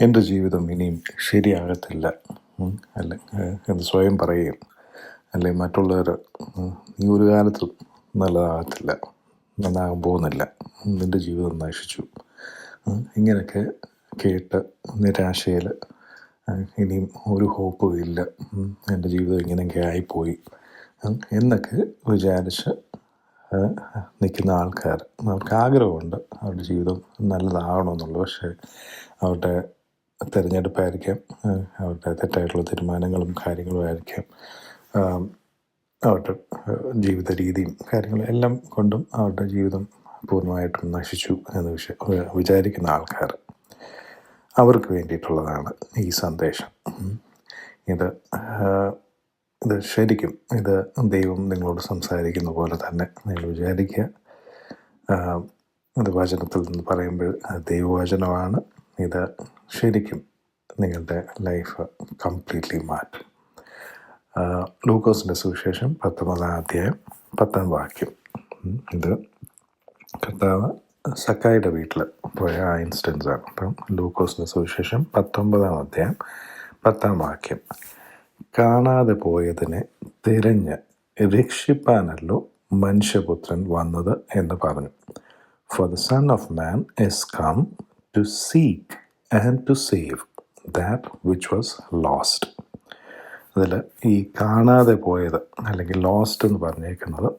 എന്റെ ജീവിതം ഇനിയും ശരിയാകത്തില്ല. അല്ലെ എന്ന് സ്വയം പറയുകയും അല്ലെ മറ്റുള്ളവർ നീ ഒരു കാലത്തും നല്ലതാകത്തില്ല നന്നാകാൻ പോകുന്നില്ല. നിന്റെ ജീവിതം നശിച്ചു. ഇങ്ങനെയൊക്കെ കേട്ട് നിരാശയിൽ ഇനിയും ഒരു ഹോപ്പും ഇല്ല. എന്റെ ജീവിതം ഇങ്ങനെയൊക്കെ ആയിപ്പോയി. എന്നൊക്കെ വിചാരിച്ച് നിൽക്കുന്ന ആൾക്കാർ അവർക്ക് ആഗ്രഹമുണ്ട് അവരുടെ ജീവിതം നല്ലതാകണമെന്നുള്ളത്. പക്ഷേ അവരുടെ തിരഞ്ഞെടുപ്പായിരിക്കാം. അവരുടെ തെറ്റായിട്ടുള്ള തീരുമാനങ്ങളും കാര്യങ്ങളും ആയിരിക്കാം. അവരുടെ ജീവിത രീതിയും കാര്യങ്ങളും എല്ലാം കൊണ്ടും അവരുടെ ജീവിതം പൂർണമായിട്ടും നശിച്ചു എന്ന് വിഷ വിചാരിക്കുന്ന ആൾക്കാർ അവർക്ക് വേണ്ടിയിട്ടുള്ളതാണ് ഈ സന്ദേശം. ഇത് ഇത് ശരിക്കും ഇത് ദൈവം നിങ്ങളോട് സംസാരിക്കുന്ന പോലെ തന്നെ നിങ്ങൾ വിചാരിക്കുക. ഇത് വചനത്തിൽ നിന്ന് പറയുമ്പോൾ ദൈവവചനമാണ്. ഇത് ശരിക്കും നിങ്ങളുടെ ലൈഫ് കംപ്ലീറ്റ്ലി മാറ്റും. ലൂക്കോസിന്റെ സുവിശേഷം പത്തൊമ്പതാം അധ്യായം പത്താം വാക്യം. ഇത് കർത്താവ് സക്കായിയുടെ വീട്ടിൽ പോയ ആ ഇൻസ്റ്റൻസ് ആണ്. അപ്പം ലൂക്കോസിന്റെ സുവിശേഷം പത്തൊമ്പതാം അധ്യായം പത്താം വാക്യം. കാണാതെ പോയതിനെ തിരഞ്ഞ് രക്ഷിപ്പാനല്ലോ മനുഷ്യപുത്രൻ വന്നത് എന്ന് പറഞ്ഞു. For the son of man is come to seek and to save that which was lost അതിൽ ഈ കാണാതെ പോയത് അല്ലെങ്കിൽ ലോസ്റ്റ് എന്ന് പറഞ്ഞേക്കുന്നത്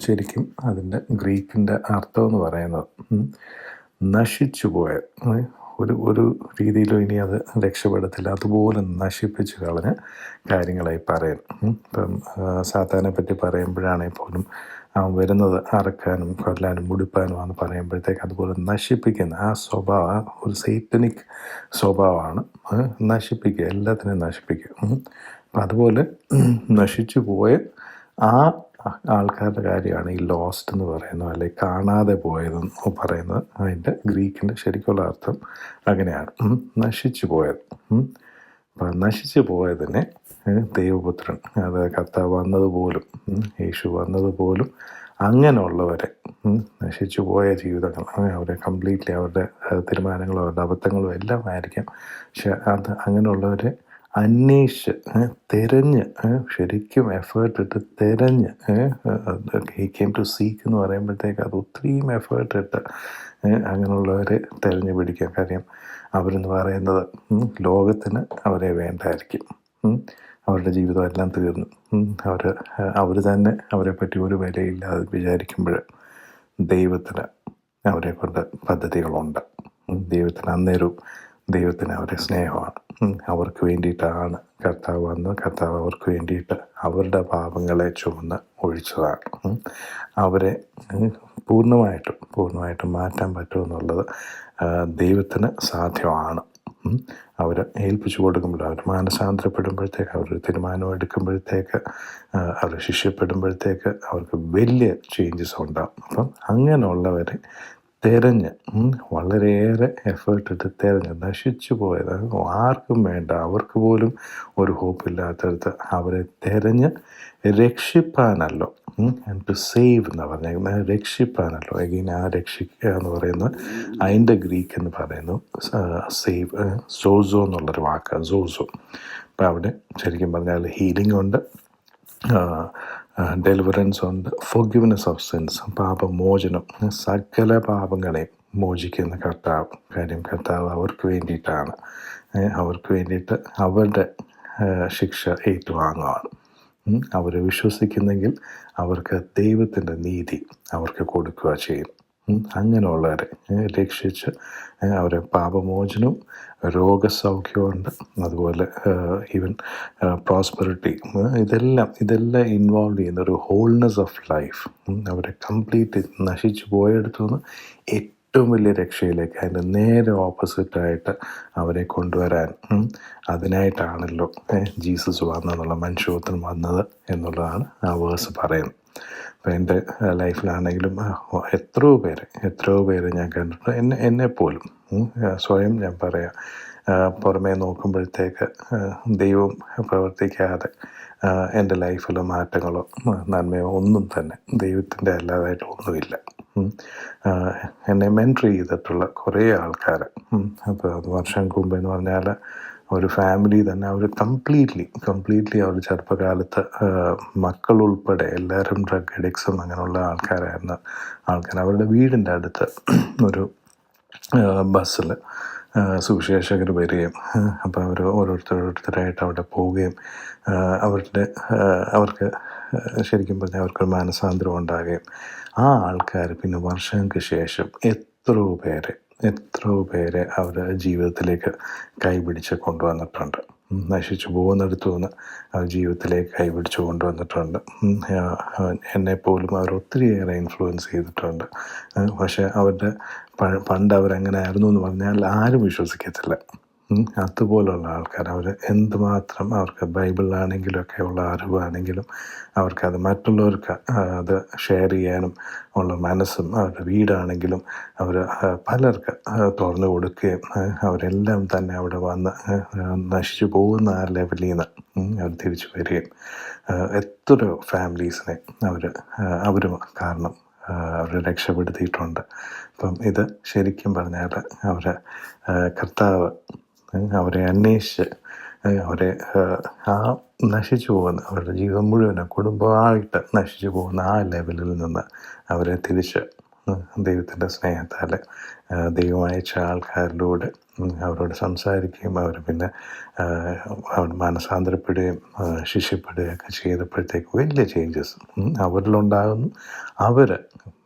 ശരിക്കും അതിന്റെ ഗ്രീക്കിന്റെ അർത്ഥം എന്ന് പറയുന്നത് നശിച്ചു പോയ ഒരു ഒരു രീതിയിലും ഇനി അത് രക്ഷപ്പെടത്തില്ല. അതുപോലെ നശിപ്പിച്ച് കളഞ്ഞ കാര്യങ്ങളായി പറയുന്നു. ഇപ്പം സാത്താനെ പറ്റി പറയുമ്പോഴാണെങ്കിൽ പോലും അവൻ വരുന്നത് അറക്കാനും കൊല്ലാനും മുടിപ്പാനുമാണെന്ന് പറയുമ്പോഴത്തേക്ക് അതുപോലെ നശിപ്പിക്കുന്ന ആ സ്വഭാവം ഒരു സൈറ്റനിക് സ്വഭാവമാണ് നശിപ്പിക്കുക എല്ലാത്തിനെയും നശിപ്പിക്കുക. അപ്പം അതുപോലെ നശിച്ചു പോയ ആ ആൾക്കാരുടെ കാര്യമാണ് ഈ ലോസ്റ്റ് എന്ന് പറയുന്നത് അല്ലെങ്കിൽ കാണാതെ പോയതെന്ന് പറയുന്നത്. അതിന്റെ ഗ്രീക്കിന്റെ ശരിക്കുള്ള അർത്ഥം അങ്ങനെയാണ്. നശിച്ചു പോയത്. നശിച്ചു പോയതിനെ തന്നെ ദൈവപുത്രൻ അതായത് കർത്താവ് വന്നതുപോലും യേശു വന്നതുപോലും അങ്ങനെയുള്ളവരെ നശിച്ചു പോയ ജീവിതങ്ങൾ അവരെ കംപ്ലീറ്റ്ലി അവരുടെ തീരുമാനങ്ങളും അവരുടെ അബദ്ധങ്ങളും എല്ലാം ആയിരിക്കാം. പക്ഷെ അത് അങ്ങനെയുള്ളവരെ അന്വേഷിച്ച് തിരഞ്ഞ് ശരിക്കും എഫേർട്ട് ഇട്ട് തിരഞ്ഞ് ഹി കെയിം ടു സീക്ക് എന്ന് പറയുമ്പോഴത്തേക്ക് അത് ഒത്തിരിയും എഫേർട്ട് ഇട്ട് അങ്ങനെയുള്ളവരെ തിരഞ്ഞു പിടിക്കാം. കാര്യം അവരെന്ന് പറയുന്നത് ലോകത്തിന് അവരെ വേണ്ടായിരിക്കും അവരുടെ ജീവിതം എല്ലാം തീർന്നു അവർ അവർ തന്നെ അവരെ പറ്റി ഒരു വിലയില്ലാതെ വിചാരിക്കുമ്പോൾ ദൈവത്തിന് അവരെ കൊണ്ട് പദ്ധതികളുണ്ട്. ദൈവത്തിന് അന്നേരവും ദൈവത്തിന് അവരെ സ്നേഹമാണ്. അവർക്ക് വേണ്ടിയിട്ടാണ് കർത്താവ് വന്ന് കർത്താവ് അവർക്ക് വേണ്ടിയിട്ട് അവരുടെ പാപങ്ങളെ ചുമന്ന് ഒഴിച്ചതാണ്. അവരെ പൂർണമായിട്ടും പൂർണമായിട്ടും മാറ്റാൻ പറ്റുമെന്നുള്ളത് ദൈവത്തിന് സാധ്യമാണ്. അവർ ഏൽപ്പിച്ചു കൊടുക്കുമ്പോൾ അവർ മാനസാന്തരപ്പെടുമ്പോഴത്തേക്ക് അവർ തീരുമാനം എടുക്കുമ്പോഴത്തേക്ക് അവർ ശിഷ്യപ്പെടുമ്പോഴത്തേക്ക് അവർക്ക് വലിയ ചേഞ്ചസ് ഉണ്ടാകും അപ്പം അങ്ങനെയുള്ളവരെ തിരഞ്ഞ് വളരെയേറെ എഫേർട്ട് ഇട്ട് തിരഞ്ഞ് നശിച്ചു പോയത്. ആർക്കും വേണ്ട അവർക്ക് പോലും ഒരു ഹോപ്പില്ലാത്തടത്ത് അവരെ തിരഞ്ഞ് രക്ഷിപ്പാനല്ലോ ടു സേവ് എന്ന് പറഞ്ഞേക്കുന്നത് രക്ഷിപ്പാനല്ലോ എഗെയിൻ ആ രക്ഷിക്കുക എന്ന് പറയുന്നത് അതിന്റെ ഗ്രീക്ക് എന്ന് പറയുന്നു സേവ് സോസോ എന്നുള്ളൊരു വാക്കാണ് സോസോ അപ്പം അവിടെ ശരിക്കും പറഞ്ഞാൽ ഹീലിംഗ് ഉണ്ട്. ഡെലിവറൻസ് ഉണ്ട്. ഫൊഗിവ്നെസ് ഓഫ് സിൻസ് പാപമോചനം സകല പാപങ്ങളെയും മോചിക്കുന്ന കർത്താവ് കാര്യം കർത്താവ് അവർക്ക് വേണ്ടിയിട്ടാണ്. അവർക്ക് വേണ്ടിയിട്ട് അവരുടെ ശിക്ഷ ഏറ്റുവാങ്ങുകയാണ് അവർ വിശ്വസിക്കുന്നെങ്കിൽ അവർക്ക് ദൈവത്തിന്റെ നീതി അവർക്ക് കൊടുക്കുക ചെയ്യും. അങ്ങനെയുള്ളവരെ രക്ഷിച്ച് അവരെ പാപമോചനവും രോഗസൗഖ്യമുണ്ട് അതുപോലെ ഈവൻ പ്രോസ്പെറിറ്റി ഇതെല്ലാം ഇതെല്ലാം ഇൻവോൾവ് ചെയ്യുന്ന ഒരു ഹോൾനെസ് ഓഫ് ലൈഫ് അവരെ കംപ്ലീറ്റ് നശിച്ചു പോയെടുത്തു നിന്ന് ഏറ്റവും വലിയ രക്ഷയിലേക്ക് അതിന്റെ നേരെ ഓപ്പോസിറ്റായിട്ട് അവരെ കൊണ്ടുവരാൻ അതിനായിട്ടാണല്ലോ ജീസസ് വന്നതെന്നുള്ള മനുഷ്യത്വം വന്നത് എന്നുള്ളതാണ് ആ വേഴ്സ് പറയുന്നത്. അപ്പോൾ എന്റെ ലൈഫിലാണെങ്കിലും എത്രയോ പേര് എത്രയോ പേര് ഞാൻ കണ്ടിട്ടുണ്ട്. എന്നെ എന്നെപ്പോലും സ്വയം ഞാൻ പറയാം പുറമേ നോക്കുമ്പോഴത്തേക്ക് ദൈവം പ്രവർത്തിക്കാതെ എന്റെ ലൈഫിലോ മാറ്റങ്ങളോ നന്മയോ ഒന്നും തന്നെ ദൈവത്തിന്റെ അല്ലാതായിട്ട് ഒന്നുമില്ല എന്നെ മെന്റർ ചെയ്തിട്ടുള്ള കുറേ ആൾക്കാർ അപ്പോൾ അത് വർഷം മുമ്പ് എന്ന് പറഞ്ഞാൽ ഒരു ഫാമിലി തന്നെ അവർ കംപ്ലീറ്റ്ലി കംപ്ലീറ്റ്ലി അവർ ചെറുപ്പകാലത്ത് മക്കൾ ഉൾപ്പെടെ എല്ലാവരും ഡ്രഗ് അഡിക്സും അങ്ങനെയുള്ള ആൾക്കാരായിരുന്ന ആൾക്കാർ. അവരുടെ വീടിന്റെ അടുത്ത് ഒരു ബസ്സിൽ സുവിശേഷകർ വരികയും അപ്പോൾ അവർ ഓരോരുത്തർ ഓരോരുത്തരായിട്ട് അവിടെ പോവുകയും അവരുടെ അവർക്ക് ശരിക്കും പറഞ്ഞാൽ അവർക്ക് മാനസാന്തരം ഉണ്ടാകുകയും ആ ആൾക്കാർ പിന്നെ വർഷങ്ങൾക്ക് ശേഷം എത്രയോ പേരെ എത്രയോ പേരെ അവരുടെ ജീവിതത്തിലേക്ക് കൈപിടിച്ച് കൊണ്ടുവന്നിട്ടുണ്ട്. നശിച്ചു പോകുന്നിടത്തു നിന്ന് അവർ ജീവിതത്തിലേക്ക് കൈപിടിച്ച് കൊണ്ടുവന്നിട്ടുണ്ട്. എന്നെപ്പോലും അവർ ഒത്തിരിയേറെ ഇൻഫ്ലുവൻസ് ചെയ്തിട്ടുണ്ട്. പക്ഷേ അവരുടെ പണ്ട് അവരെങ്ങനെ ആയിരുന്നു എന്ന് പറഞ്ഞാൽ ആരും വിശ്വസിക്കത്തില്ല. അതുപോലുള്ള ആൾക്കാർ. അവർ എന്തുമാത്രം അവർക്ക് ബൈബിളിലാണെങ്കിലൊക്കെ ഉള്ള അറിവാണെങ്കിലും അവർക്കത് മറ്റുള്ളവർക്ക് അത് ഷെയർ ചെയ്യാനും ഉള്ള മനസ്സും അവരുടെ വീടാണെങ്കിലും അവർ പലർക്ക് തുറന്നു കൊടുക്കുകയും അവരെല്ലാം തന്നെ അവിടെ വന്ന് നശിച്ചു പോകുന്ന ആ ലെവലിൽ നിന്ന് അവർ തിരിച്ചു വരികയും എത്രയോ ഫാമിലീസിനെ അവർ അവർ കാരണം അവർ രക്ഷപ്പെടുത്തിയിട്ടുണ്ട്. അപ്പം ഇത് ശരിക്കും പറഞ്ഞാൽ അവർ കർത്താവ് അവരെ അന്വേഷിച്ച് അവരെ ആ, നശിച്ചു പോകുന്ന അവരുടെ ജീവിതം മുഴുവനും കുടുംബമായിട്ട് നശിച്ചു പോകുന്ന ആ ലെവലിൽ നിന്ന് അവരെ തിരിച്ച് ദൈവത്തിന്റെ സ്നേഹത്താൽ ദൈവം അയച്ച ആൾക്കാരിലൂടെ അവരോട് സംസാരിക്കുകയും അവർ പിന്നെ മാനസാന്തരപ്പെടുകയും ആ, ശിഷ്യപ്പെടുകയൊക്കെ ചെയ്തപ്പോഴത്തേക്ക് വലിയ ചേഞ്ചസ് അവരിലുണ്ടാകുന്നു. അവർ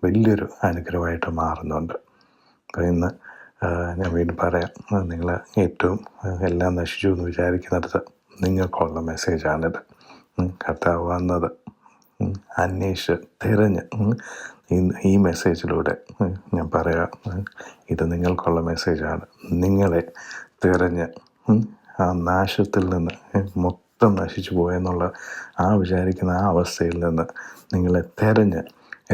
വലിയൊരു അനുഗ്രഹമായിട്ട് മാറുന്നുണ്ട്. അപ്പോൾ ഇന്ന് ഞാൻ വീണ്ടും പറയാം. നിങ്ങൾ ഏറ്റവും എല്ലാം നശിച്ചു എന്ന് വിചാരിക്കുന്നിടത്ത് നിങ്ങൾക്കുള്ള മെസ്സേജാണിത്. കർത്താവ് വന്നത് അന്വേഷിച്ച് തിരഞ്ഞ് ഈ മെസ്സേജിലൂടെ ഞാൻ പറയാം ഇത് നിങ്ങൾക്കുള്ള മെസ്സേജാണ്. നിങ്ങളെ തിരഞ്ഞ് ആ നാശത്തിൽ നിന്ന് മൊത്തം നശിച്ചു പോയെന്നുള്ള ആ വിചാരിക്കുന്ന ആ അവസ്ഥയിൽ നിന്ന് നിങ്ങളെ തിരഞ്ഞ്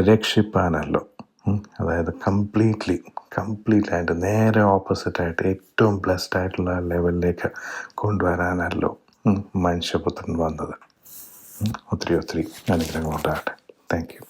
രക്ഷിപ്പാനല്ലോ. അതായത് കംപ്ലീറ്റ്ലി കംപ്ലീറ്റ്ലി അതിന്റെ നേരെ ഓപ്പോസിറ്റായിട്ട് ഏറ്റവും ബ്ലെസ്ഡ് ആയിട്ടുള്ള ലെവലിലേക്ക് കൊണ്ടുവരാനല്ലോ മനുഷ്യപുത്രൻ വന്നത്. ഒത്തിരി ഒത്തിരി അനുഗ്രഹങ്ങളുണ്ടാകട്ടെ. Thank you